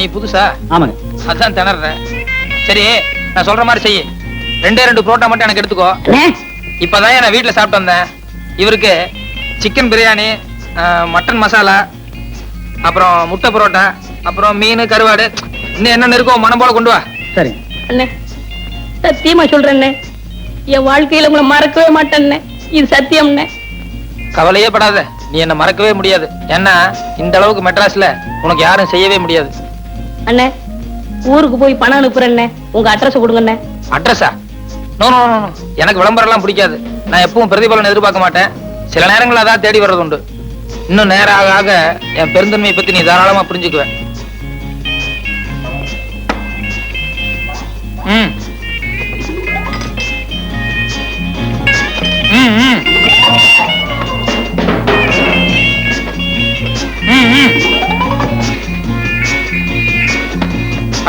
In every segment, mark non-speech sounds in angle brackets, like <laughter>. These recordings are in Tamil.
நீ புதுசா? ஆமாங்க. அதான் திணறேன் சரி நான் சொல்ற மாதிரி செய். ரெண்டே ரெண்டு புரோட்டா மட்டும் எனக்கு எடுத்துக்கோ. அண்ணே இப்பதான் நான் வீட்டுல சாப்பிட்டு வந்தேன். இவருக்கு சிக்கன் பிரியாணி மட்டன் மசாலா அப்புறம் முட்டை பரோட்டா அப்புறம் மீன் கருவாடு. இன்னும் என்னென்ன இருக்கோ மனம் போல கொண்டு வா. சரி. அண்ணே சத்தியமா சொல்றேன்னே. என் வாழ்க்கையில உங்களை மறக்கவே மாட்டேன்னே. இது சத்தியம்ண்ணே கவலையே படாத. நீ என்ன மறக்கவே முடியாது. ஏன்னா இந்த அளவுக்கு மெட்ராஸ்ல உனக்கு யாரும் செய்யவே முடியாது. அண்ணே ஊருக்கு போய் பணம் அனுப்புறேன் உங்க அட்ரஸ் கொடுங்கண்ணே அட்ரஸா நோ நோ நோ, எனக்கு விளம்பரம் எல்லாம் பிடிக்காது. நான் எப்பவும் பிரதிபலன் எதிர்பார்க்க மாட்டேன். சில நேரங்களில் அதான் தேடி வர்றது உண்டு. இன்னும் நேரம் ஆக ஆக என் பெருந்தன்மையை பத்தி நீ தாராளமா புரிஞ்சுக்குவ ம். ம், ம். ம், ம்.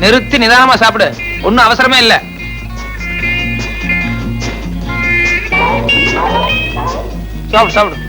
நிறுத்தி நிதானமா சாப்பிடு. ஒண்ணும் அவசரமே இல்ல. சாப்பிடு சாப்பிடு.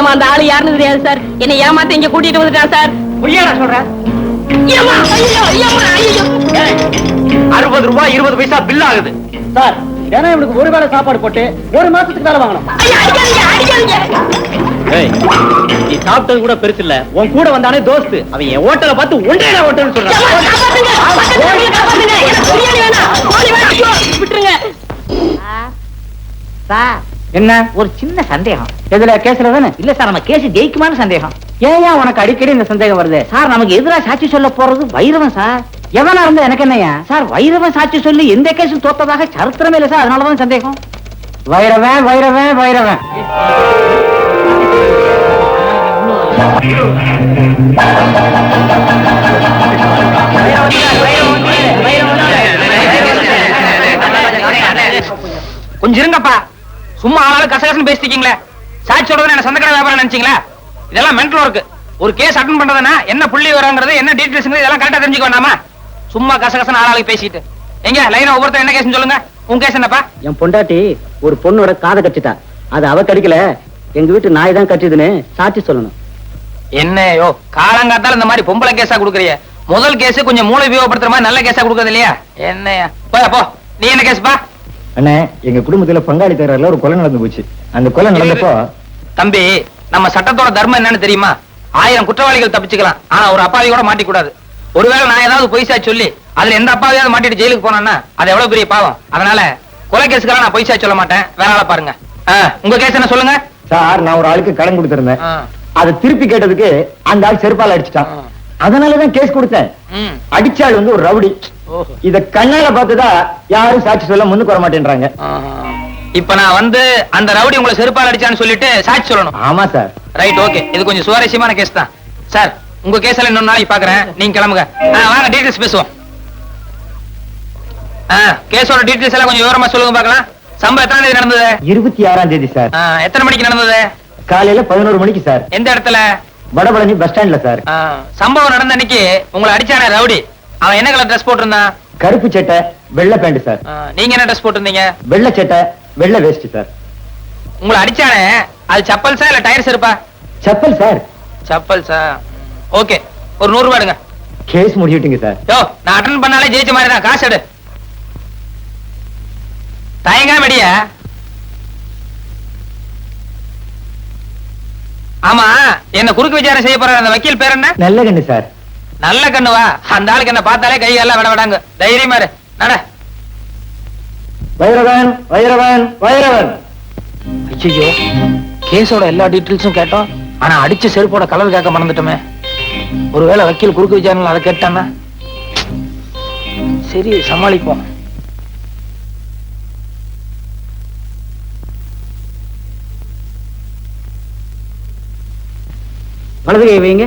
சத்தியமா அந்த ஆளு யாருன்னு தெரியாது சார். என்னை ஏமாத்த இங்க கூட்டிட்டு வந்துட்டான் சார். பொய்யாடா சொல்றேன். அறுபது ரூபாய் இருபது பைசா பில் ஆகுது. சார் ஏன்னா இவனுக்கு ஒரு வேளை சாப்பாடு போட்டு ஒரு மாசத்துக்கு மேல வாங்கணும். நீ சாப்பிட்டது கூட பெருசு இல்ல. உன் கூட வந்தானே தோஸ்து. அவன் என் ஹோட்டலை பார்த்து ஒன்றே ஹோட்டல்னு ஏம்மா, சொல்றான் என்ன? ஒரு சின்ன சந்தேகம். எதுல கேஸ்ல தானே இல்ல சார் நம்ம கேஸ் ஜெயிக்குமான சந்தேகம். ஏன் உனக்கு அடிக்கடி இந்த சந்தேகம் வருது? சார் நமக்கு எதிராக சாட்சி சொல்ல போறது வைரவன் சார் எவனா இருந்தா எனக்கு என்னையா சார் வைரவன் சாட்சி சொல்லி எந்த கேஸும் தோத்ததாக சரித்திரமே இல்ல சார் அதனாலதான் சந்தேகம். வைரவன் வைரவன் வைரவன். கொஞ்சம் இருங்கப்பா. சும்மா ஆளாலும் கசகசன்னு பேசிட்டீங்களே சாட்சி சொல்றது என்ன சந்தக்கட வியாபாரம் நினைச்சீங்களா? இதெல்லாம் மென்டல் ஒர்க் ஒரு கேஸ் அட்டன் பண்றதுன்னா என்ன புள்ளி வராங்கிறது என்ன டீடைல்ஸ் இதெல்லாம் கரெக்டா தெரிஞ்சுக்க வேண்டாமா? சும்மா கசகசன்னு ஆளாளுக்கு பேசிட்டு. எங்க? லைனா ஒவ்வொருத்தர் என்ன கேஸ்னு சொல்லுங்க. உங்க கேஸ் என்னப்பா? என் பொண்டாட்டி ஒரு பொண்ணோட காதை கட்டிட்டா. அது அவ கடிக்கல. எங்க வீட்டு நாய் தான் கட்டிதுன்னு சாட்சி சொல்லணும். என்னையோ காலங்காத்தால இந்த மாதிரி பொம்பளை கேஸா குடுக்குறிய. முதல் கேஸ் கொஞ்சம் மூளை உபயோகப்படுத்துற மாதிரி நல்ல கேஸா கொடுக்கறது இல்லையா? என்னையா? போயா போ. நீ என்ன கேஸ்பா அண்ணே எங்க குடும்பத்துல பங்காளி தகராறுல ஒரு கொலை நடந்து போச்சு. அந்த கொலை நடந்தப்போ தம்பி நம்ம சட்டத்தோட தர்மம் என்னன்னு தெரியுமா? ஆயிரம் குற்றவாளிகள் தப்பிச்சுக்கலாம். ஆனா ஒரு அப்பாவி கூட மாட்டிக்கூடாது. ஒருவேளை நான் ஏதாவது பொய்சா சொல்லி அதுல எந்த அப்பாவியாவது மாட்டிட்டு ஜெயிலுக்கு போனான்னா அது எவ்வளவு பெரிய பாவம். அதனால கொலை கேஸுக்கெல்லாம் நான் பொய்சா சொல்ல மாட்டேன். வேற ஆளை பாருங்க. உங்க கேஸ் என்ன சொல்லுங்க? சார் நான் ஒரு ஆளுக்கு கடன் கொடுத்திருந்தேன். அதை திருப்பி கேட்டதுக்கு அந்த ஆள் செருப்பால அடிச்சிட்டான். அதனாலதான் கேஸ் கொடுத்தேன். ம். அடிச்ச ஆள் வந்து ஒரு ரவுடி. இத கண்ணால பார்த்ததா யாரும் சாட்சி சொல்ல முன்னுக்கு வர மாட்டேன்றாங்க. இப்ப நான் வந்து அந்த ரவுடி உங்களை செருப்பால் அடிச்சான்னு சொல்லிட்டு சாட்சி சொல்லணும். ஆமா சார். ரைட் ஓகே இது கொஞ்சம் சுவாரஸ்யமான கேஸ் தான். சார் உங்க கேஸ் எல்லாம் இன்னொரு நாளைக்கு பாக்குறேன். நீங்க கிளம்புங்க. வாங்க டீடைல்ஸ் பேசுவோம். கேஸோட டீடைல்ஸ் எல்லாம் கொஞ்சம் விவரமா சொல்லுங்க பார்க்கலாம். சம்பவம் எத்தனை தேதி நடந்தது? இருபத்தி ஆறாம் தேதி சார். எத்தனை மணிக்கு நடந்தது? காலையில பதினோரு மணிக்கு சார். எந்த இடத்துல? வடபழனி பஸ் ஸ்டாண்ட்ல சார். சம்பவம் நடந்த அன்னைக்கு உங்களை அடிச்சானே ரவுடி? அவன் என்ன கலர் ட்ரெஸ் போட்டிருந்தான்? கருப்பு சட்டை வெள்ளை பேண்ட் சார் நீங்க என்ன ட்ரெஸ் போட்டிருந்தீங்க? வெள்ளை சட்டை வெள்ளை வேஷ்டி சார் உங்களை அடிச்சானே? அது சப்பல்ஸா இல்ல டயர்ஸ் இருப்பா? செப்பல் சார் சப்பல்ஸா ஓகே ஒரு நூறு ரூபாய் எடுங்க. கேஸ் முடிவிட்டுங்க சார் யோ நான் அட்டன் பண்ணாலே ஜெயிச்ச மாதிரி தான். காசு எடு. தயங்காம அடிய. ஆமா என்ன குறுக்கு விசாரணை செய்ய போற அந்த வக்கீல் பேர் என்ன? நல்ல கண்ணு சார் நல்ல கண்ணுவா அந்த ஆளுக்கு என்ன பார்த்தாலே கை எல்லாம் விட விடாங்க. தைரியமா நட. வைரவன் வைரவன் வைரவன். ஐயோ கேஸோட எல்லா டீட்டெயில்ஸும் கேட்டோம். ஆனா அடிச்ச செருப்போட கலர் கேட்க மறந்துட்டோமே. ஒருவேளை வக்கீல் குறுக்கு விசாரணை அதை கேட்டானா? சரி சமாளிப்போம். வலது கை வைங்க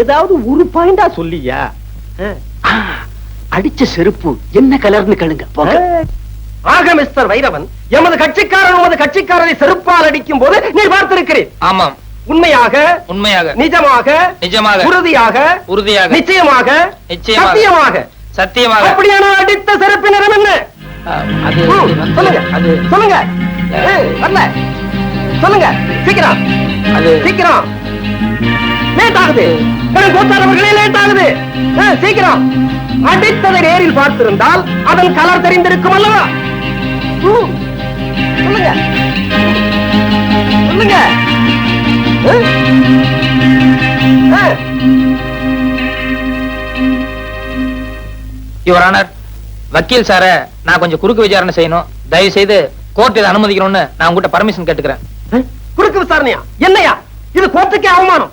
ஏதாவது ஒரு பாயிண்டா சொல்லியா? அடிச்ச செருப்பு என்ன கலர்னு கேளுங்க போங்க. ஆக மிஸ்டர் வைரவன் எமது கட்சிக்காரர் உமது கட்சிக்காரரை செருப்பால் அடிக்கும் போது நீ பார்த்திருக்கிறேன் ஆமாம். உண்மையாக உண்மையாக. நிஜமாக நிஜமாக. உறுதியாக உறுதியாக. நிச்சயமாக நிச்சயமாக. சத்தியமாக. சத்தியமாக. அப்படியான அடித்த செருப்பு நிறம் என்ன? அது சொல்லுங்க. அது சொல்லுங்க. ஏய், வரல. சொல்லுங்க. சீக்கிரம். அது சீக்கிரம். லேட் ஆகுது கோத்தாரவர்களே லேட் ஆகுது சீக்கிரம். அடித்ததை நேரில் பார்த்திருந்தால் அதன் கலர் தெரிந்திருக்கும் அல்லவா? சொல்லுங்க. சொல்லுங்க. யுவர் ஆனர் வக்கீல் சார நான் கொஞ்சம் குறுக்கு விசாரணை செய்யணும். தயவு செய்து கோர்ட் இதை அனுமதிக்கணும்னு நான் உங்ககிட்ட பர்மிஷன் கேட்டுக்கிறேன்? குறுக்கு விசாரணையா? என்னையா? இது கோர்ட்டுக்கே அவமானம்.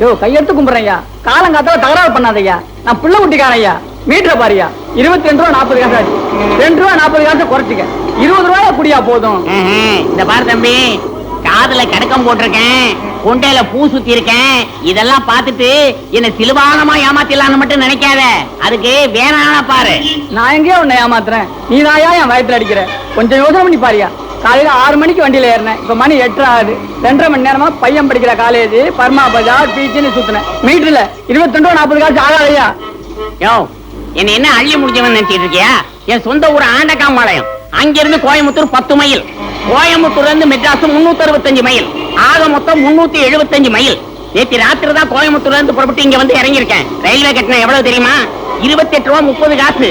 யோ கையெடுத்து கும்பிடுறையா காலங்காத்தால தகராறு பண்ணாதய்யா நான் புள்ள குட்டிக்காரையா மீட்டரை பாரியா. இருபத்தி ரெண்டு ரூபா நாற்பது காசு ஆச்சு. ரெண்டு ரூபா நாற்பது காசு குறைச்சிக்க. இருபது ரூபாயா குடியா போதும். இந்த பாரு தம்பி காதுல கடக்கம் போட்டிருக்கேன். கொண்டையில பூ சுத்தி இருக்கேன். இதெல்லாம் பார்த்துட்டு என்ன சிலுவானமா ஏமாத்திடலாம்னு மட்டும் நினைக்காத. அதுக்கு வேணான பாரு. நான் எங்கேயோ உன்னை ஏமாத்துறேன். நீ தாயா என் வயத்துல அடிக்கிற. கொஞ்சம் யோசனை பண்ணி பாரியா. காலையில ஆறு மணிக்கு வண்டியில ஏறினேன். இப்ப மணி எட்டு ஆகுது. ரெண்டரை மணி நேரமா பையன் படிக்கிற காலேஜ் பர்மா பஜார் பீச்சுன்னு சுத்தினேன். மீட்டர்ல இருபத்தி ரெண்டு நாற்பது காசு ஆகாதையா யோ என்ன என்ன அள்ளி முடிஞ்சவன் நினைச்சிட்டு இருக்கியா? என் சொந்த ஊர் ஆண்டகாம்பாளையம். அங்கிருந்து கோயம்புத்தூர் பத்து மைல். கோயம்புத்தூர்ல இருந்து மெட்ராஸ் முன்னூத்தி அறுபத்தஞ்சு மைல். ஆக மொத்தம் முன்னூத்தி எழுபத்தஞ்சு மைல். நேற்று ராத்திரி தான் கோயம்புத்தூர்ல இருந்து புறப்பட்டு இங்க வந்து இறங்கியிருக்கேன். ரயில்வே கட்டணம் எவ்வளவு தெரியுமா? இருபத்தி எட்டு ரூபா முப்பது காசு.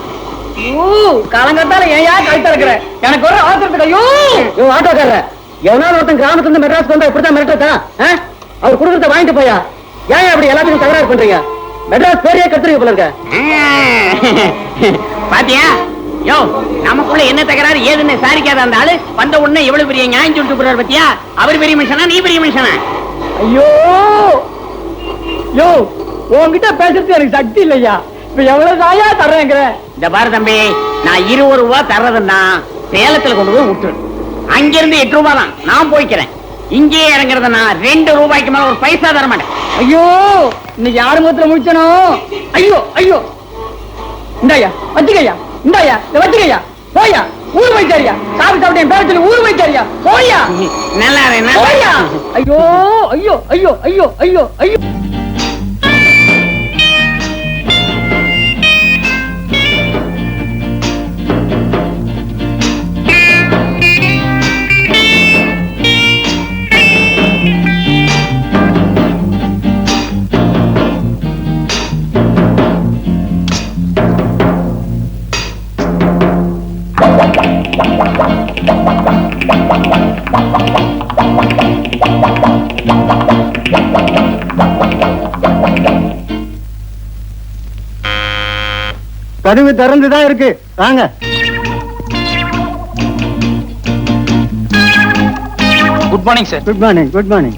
காலங்கத்தால ஏன் கழுத்த இருக்கிற? எனக்கு ஒரு அவசரத்துக்கு ஐயோ! ஆட்டோக்காரர எவனாவது ஒருத்தன் கிராமத்துல இருந்து மெட்ராஸ் வந்தா இப்படித்தான் மிரட்டா அவர் கொடுக்கறத வாங்கிட்டு போயா? ஏன் அப்படி எல்லாத்துக்கும் தகராறு பண்றீங்க? மெட்ராஸ் பேரையே கத்துறீங்க போல இருக்க <laughs> பாத்தியா? யோ நமக்குள்ள என்ன தகராறு ஏதுன்னு சாரிக்காத அந்த ஆளு. வந்த உடனே எவ்வளவு பெரிய நியாயம் சொல்லிட்டு போறாரு பாத்தியா? அவர் பெரிய மனுஷனா நீ பெரிய மனுஷனா? ஐயோ! யோ உன்கிட்ட பேசுறது எனக்கு சக்தி இல்லையா? இப்ப எவ்வளவு தாயா தர்றேங்கிற? இந்த பாரு தம்பி நான் இருபது ரூபா தர்றதுன்னா சேலத்துல கொண்டு போய் விட்டுரு அங்கிருந்து எட்டு ரூபாய் தான். நான் போய்க்கிறேன். இங்கேயே இறங்குறத நான் ரெண்டு ரூபாய்க்கு மேல ஒரு பைசா தர மாட்டேன் ஐயோ இன்னைக்கு யாரு முகத்துல முடிச்சனோ? ஐயோ ஐயோ. இந்தாயா வச்சுக்கையா இந்தாயா இத வச்சுக்கையா. போயா ஊர் வைத்தாரியா சாப்பிட்டு சாப்பிட்டு என் பேர சொல்லி ஊர் வைத்தாரியா போயா. நல்லா இரு. ஐயோ ஐயோ ஐயோ ஐயோ ஐயோ. கதவு திறந்துதான் இருக்கு. வாங்க. Good morning sir good morning good morning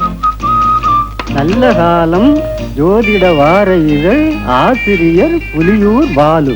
நல்ல காலம் ஜோதிட வார இதழ் ஆசிரியர் புலியூர் பாலு.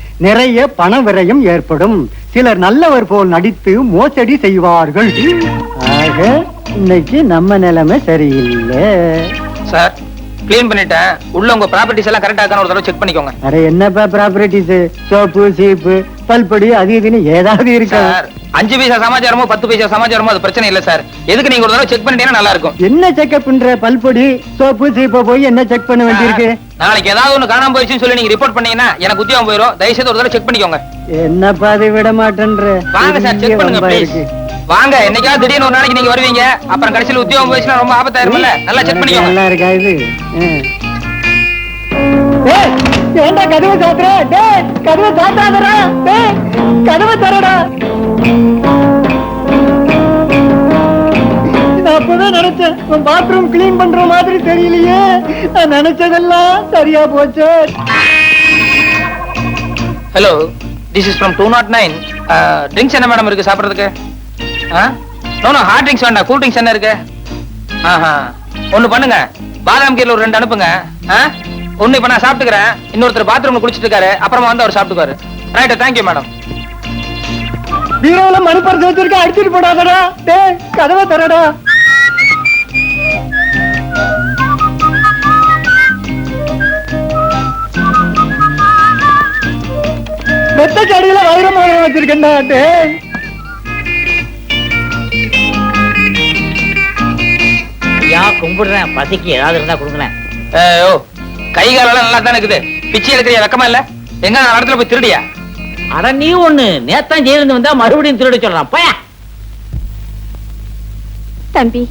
நிறைய பண விரயம் ஏற்படும். சிலர் நல்லவர் போல் நடித்து மோசடி செய்வார்கள். ஆக இன்னைக்கு நம்ம நிலைமை சரியில்லை. சார் க்ளீன் பண்ணிட்டேன். உள்ள உங்க ப்ராப்பர்ட்டிஸ் எல்லாம் கரெக்டா இருக்கான்னு ஒரு தடவை செக் பண்ணிக்கோங்க. அட என்னப்பா ப்ராப்பர்ட்டிஸ் சோப்பு சீப்பு பல்படி அது இதுன்னு ஏதாவது இருக்கா? சார் அஞ்சு பைசா சமாச்சாரமோ பத்து பைசா சமாச்சாரமோ அது பிரச்சனை இல்ல சார். எதுக்கு நீங்க ஒரு தடவை செக் பண்ணிட்டீங்கன்னா நல்லா இருக்கும். என்ன செக்அப் பண்ற? பல்பொடி சோப்பு சீப்பை போய் என்ன செக் பண்ண வேண்டியிருக்கு? நாளைக்கு ஏதாவது ஒண்ணு காணாம போயிடுச்சுன்னு சொல்லி நீங்க ரிப்போர்ட் பண்ணீங்கன்னா எனக்கு உத்தியோகம் போயிடும் தயவு செய்து ஒரு தடவை செக் பண்ணிக்கோங்க. என்னப்பா அதை விட மாட்டேன்ற? வாங்க சார் செக் பண்ணுங்க ப்ளீஸ். வாங்க என்னைக்காவது திடீர்னு ஒரு நாளைக்கு நீங்க வருவீங்க. அப்புறம் கடைசியில் உத்தியோகம் போயிடுச்சுன்னா ரொம்ப ஆபத்தாயிருமில்ல நல்லா செக் பண்ணிக்கோங்க. நல்லா இருக்கா இது? ஏன்டா கதவை சாத்துற? டேய் கதவை சாத்தாதடா? டேய் கதவை தரடா? நான் அப்பதான் நினைச்சேன். உன் பாத்ரூம் கிளீன் பண்ற மாதிரி தெரியலையே. நான் நினைச்சதெல்லாம் சரியா போச்சு. Hello this is from two not nine drinks என்ன மேடம் இருக்கு சாப்பிட்றதுக்கு? நோ நோ ஹார்ட் ட்ரிங்க்ஸ் வேண்டாம் கூல் ட்ரிங்க்ஸ் என்ன இருக்கு? ஆஹா ஒண்ணு பண்ணுங்க. பாதாம் கீரில் ஒரு ரெண்டு அனுப்புங்க. ஆ? ஒண்ணு இப்ப நான் சாப்பிட்டுக்கிறேன். இன்னொருத்தர் பாத்ரூம்ல குளிச்சிட்டு இருக்காரு. அப்புறமா வந்து அவர் சாப்பிட்டுக்காரு ரைட் தேங்க்யூ மேடம் பீரோல பரிசு வச்சிருக்க அடிச்சிட்டு போடாதடா. டேய் கதவை தரடா மெத்த கடையில வைரமாக வச்சிருக்கேன்டா டேய் ஐயா கும்பிடுறேன். பசிக்கு ஏதாவது இருந்தா ஓ கை காலெல்லாம் நல்லா தானே இருக்குது. பிச்சை எடுக்கிறியா வெக்கமா இல்ல? எங்க நான் இடத்துல போய் திருடியா? அட நீ ஒண்ணு நேத்தான் ஜெயிலிருந்து வந்தா மறுபடியும் திருட சொல்றான். போயா. தம்பி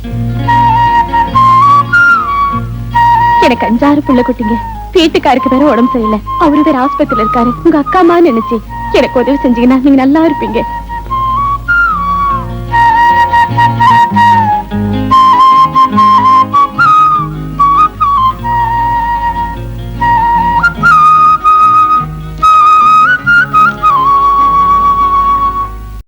எனக்கு அஞ்சாறு புள்ள குட்டிங்க. வீட்டுக்காருக்கு வேற உடம்பு சரியில்லை. அவரு வேற ஆஸ்பத்திரியில இருக்காரு. உங்க அக்கா அம்மா நினைச்சு எனக்கு உதவி செஞ்சீங்கன்னா நீங்க நல்லா இருப்பீங்க.